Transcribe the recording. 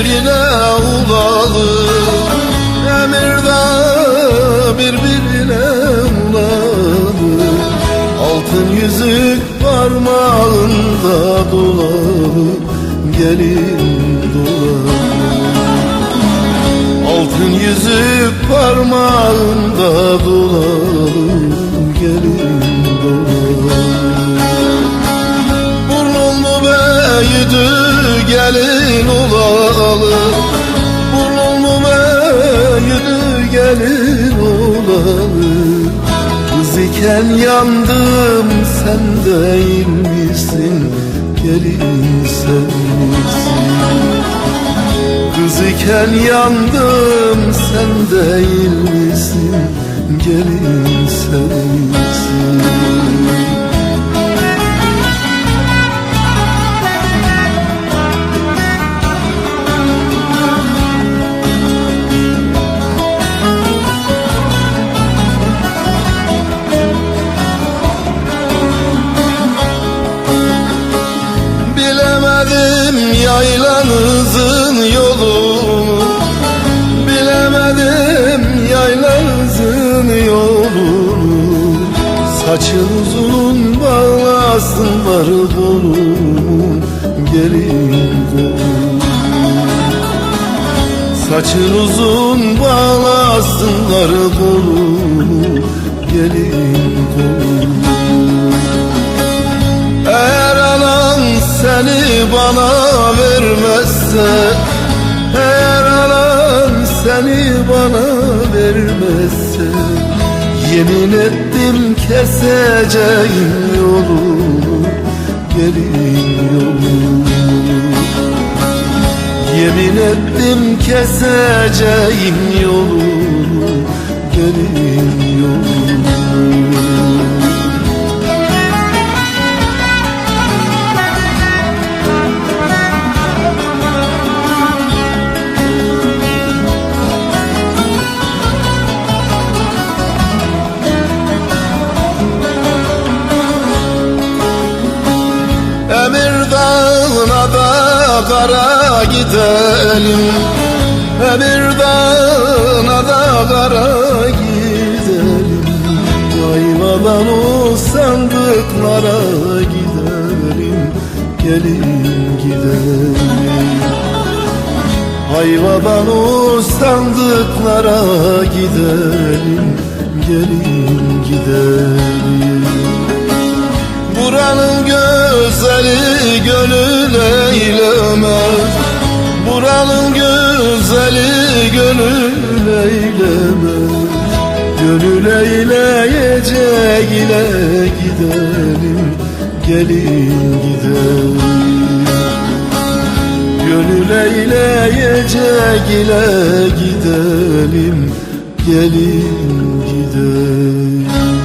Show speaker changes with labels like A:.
A: birbirine ulalı Emirde birbirine ulalı Altın yüzük parmağında dolalı. Gelin dolalı. Altın yüzük parmağında dolalı. Gelin olalı Kız yandım sen değil misin Gelin sen misin Kız iken yandım sen değil misin Gelin sen Saçın uzun bağlasınlar kolumu Gelin kolumu Saçın uzun bağlasınlar kolumu Gelin kolumu eğer anan seni bana vermezse Eğer anan seni bana vermezse Yemin ettim keseceğim yolunu Gelin yolunu Yemin ettim keseceğim yolunu Gelin yolunu kara gidelim. Emir dağına da kara gidelim Ayvadan o sandıklara gidelim. Gelin gidelim. Ayvadan o sandıklara gidelim. Gelin gidelim. Buranın güzeli gönül eylemez. Buranın güzeli gönül eylemez. Gönül eyleyecek ile gidelim Gelin gidelim. Gönül eyleyecek ile gidelim Gelin gidelim